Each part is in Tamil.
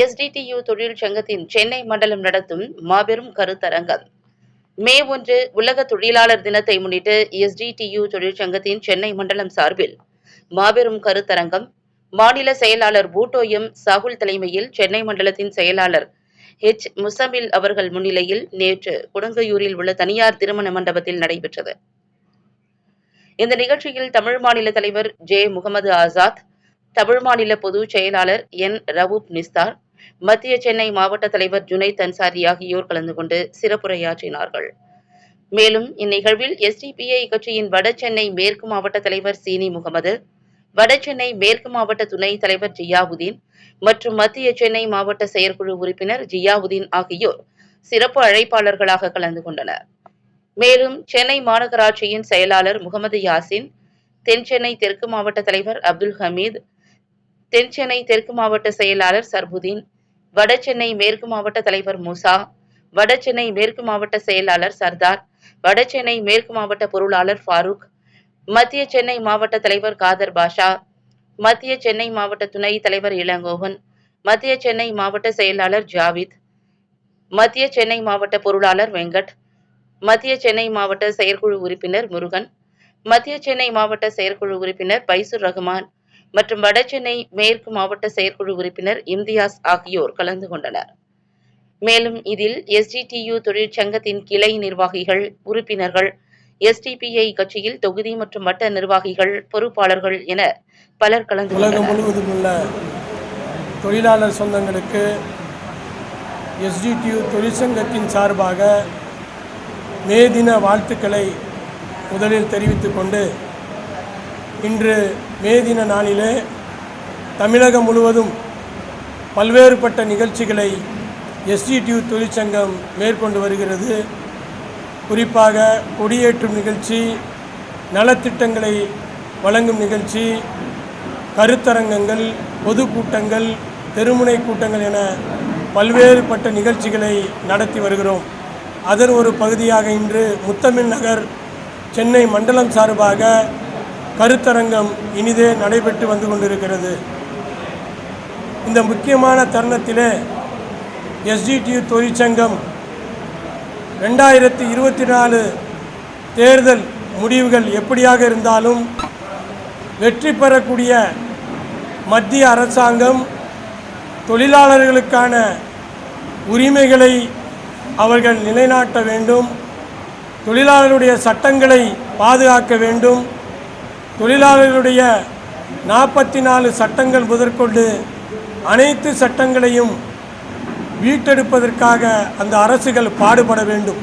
எஸ்டிடியு தொழிற்சங்கத்தின் சென்னை மண்டலம் நடத்தும் மாபெரும் கருத்தரங்கம். மே ஒன்று உலக தொழிலாளர் தினத்தை முன்னிட்டு எஸ்டிடியு தொழிற்சங்கத்தின் சென்னை மண்டலம் சார்பில் மாபெரும் கருத்தரங்கம். மாநில செயலாளர் பூட்டோ எம் சாகுல் தலைமையில் சென்னை மண்டலத்தின் செயலாளர் ஹெச் முசமில் அவர்கள் முன்னிலையில் நேற்று குடங்கையூரில் உள்ள தனியார் திருமண மண்டபத்தில் நடைபெற்றது. இந்த நிகழ்ச்சியில் தமிழ் மாநில தலைவர் ஜே. முகமது ஆசாத் தமிழ் மாநில பொதுச் செயலாளர் என். ரவூப் நிஸ்தார் மத்திய சென்னை மாவட்ட தலைவர் ஜுனைத் அன்சாரி ஆகியோர் கலந்து கொண்டு சிறப்புரையாற்றினார்கள். மேலும் இந்நிகழ்வில் எஸ்டிபிஐ கட்சியின் வடசென்னை மேற்கு மாவட்ட தலைவர் சீனி முகமது வட சென்னை மேற்கு மாவட்ட துணைத் தலைவர் ஜியாவுதீன் மற்றும் மத்திய சென்னை மாவட்ட செயற்குழு உறுப்பினர் ஜியாவுதீன் ஆகியோர் சிறப்பு அழைப்பாளர்களாக கலந்து கொண்டனர். மேலும் சென்னை மாநகராட்சியின் செயலாளர் முகமது யாசின் தென் சென்னை தெற்கு மாவட்ட தலைவர் அப்துல் ஹமீத் தென் சென்னை தெற்கு மாவட்ட செயலாளர் சர்புதீன் வடசென்னை மேற்கு மாவட்ட தலைவர் மூசா வடசென்னை மேற்கு மாவட்ட செயலாளர் சர்தார் வடசென்னை மேற்கு மாவட்ட பொருளாளர் ஃபாரூக் மத்திய சென்னை மாவட்ட தலைவர் காதர் பாஷா மத்திய சென்னை மாவட்ட துணை தலைவர் இளங்கோவன் மத்திய சென்னை மாவட்ட செயலாளர் ஜாவித் மத்திய சென்னை மாவட்ட பொருளாளர் வெங்கட் மத்திய சென்னை மாவட்ட செயற்குழு உறுப்பினர் முருகன் மத்திய சென்னை மாவட்ட செயற்குழு உறுப்பினர் பைசுர் ரஹ்மான் மற்றும் வடசென்னை மேற்கு மாவட்ட செயற்குழு உறுப்பினர் இம்தியாஸ் ஆகியோர் கலந்து கொண்டனர். மேலும் இதில் எஸ்டிடியு தொழிற்சங்கத்தின் கிளை நிர்வாகிகள் உறுப்பினர்கள் எஸ்டிபிஐ கட்சியில் தொகுதி மற்றும் வட்ட நிர்வாகிகள் பொறுப்பாளர்கள் என பலர் கலந்து உலகம் முழுவதும் உள்ள தொழிலாளர் சொந்தங்களுக்கு எஸ்டிடியு தொழிற்சங்கத்தின் சார்பாக மே தின வாழ்த்துக்களை முதலில் தெரிவித்துக் கொண்டு இன்று மே தின நாளிலே தமிழகம் முழுவதும் பல்வேறுபட்ட நிகழ்ச்சிகளை எஸ்டிடியூ தொழிற்சங்கம் மேற்கொண்டு வருகிறது. குறிப்பாக கொடியேற்றும் நிகழ்ச்சி நலத்திட்டங்களை வழங்கும் நிகழ்ச்சி கருத்தரங்கங்கள் பொதுக்கூட்டங்கள் தெருமுனை கூட்டங்கள் என பல்வேறுபட்ட நிகழ்ச்சிகளை நடத்தி வருகிறோம். அதன் ஒரு பகுதியாக இன்று முத்தமிழ் நகர் சென்னை மண்டலம் சார்பாக கருத்தரங்கம் இனிதே நடைபெற்று வந்து கொண்டிருக்கிறது. இந்த முக்கியமான தருணத்திலே எஸ்டிடியு தொழிற்சங்கம் ரெண்டாயிரத்தி இருபத்தி நாலு தேர்தல் முடிவுகள் எப்படியாக இருந்தாலும் வெற்றி பெறக்கூடிய மத்திய அரசாங்கம் தொழிலாளர்களுக்கான உரிமைகளை அவர்கள் நிலைநாட்ட வேண்டும். தொழிலாளருடைய சட்டங்களை பாதுகாக்க வேண்டும். தொழிலாளர்களுடைய நாற்பத்தி நாலு சட்டங்கள் முதற்கொண்டு அனைத்து சட்டங்களையும் வீட்டெடுப்பதற்காக அந்த அரசுகள் பாடுபட வேண்டும்.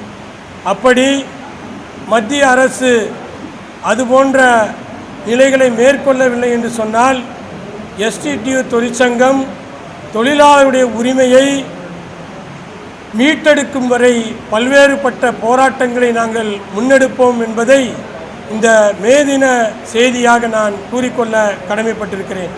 அப்படி மத்திய அரசு அதுபோன்ற நிலைகளை மேற்கொள்ளவில்லை என்று சொன்னால் எஸ்டிடியூ தொழிற்சங்கம் தொழிலாளருடைய உரிமையை மீட்டெடுக்கும் வரை பல்வேறுபட்ட போராட்டங்களை நாங்கள் முன்னெடுப்போம் என்பதை இந்த மே தின செய்தியாக நான் கூறிக்கொள்ள கடமைப்பட்டிருக்கிறேன்.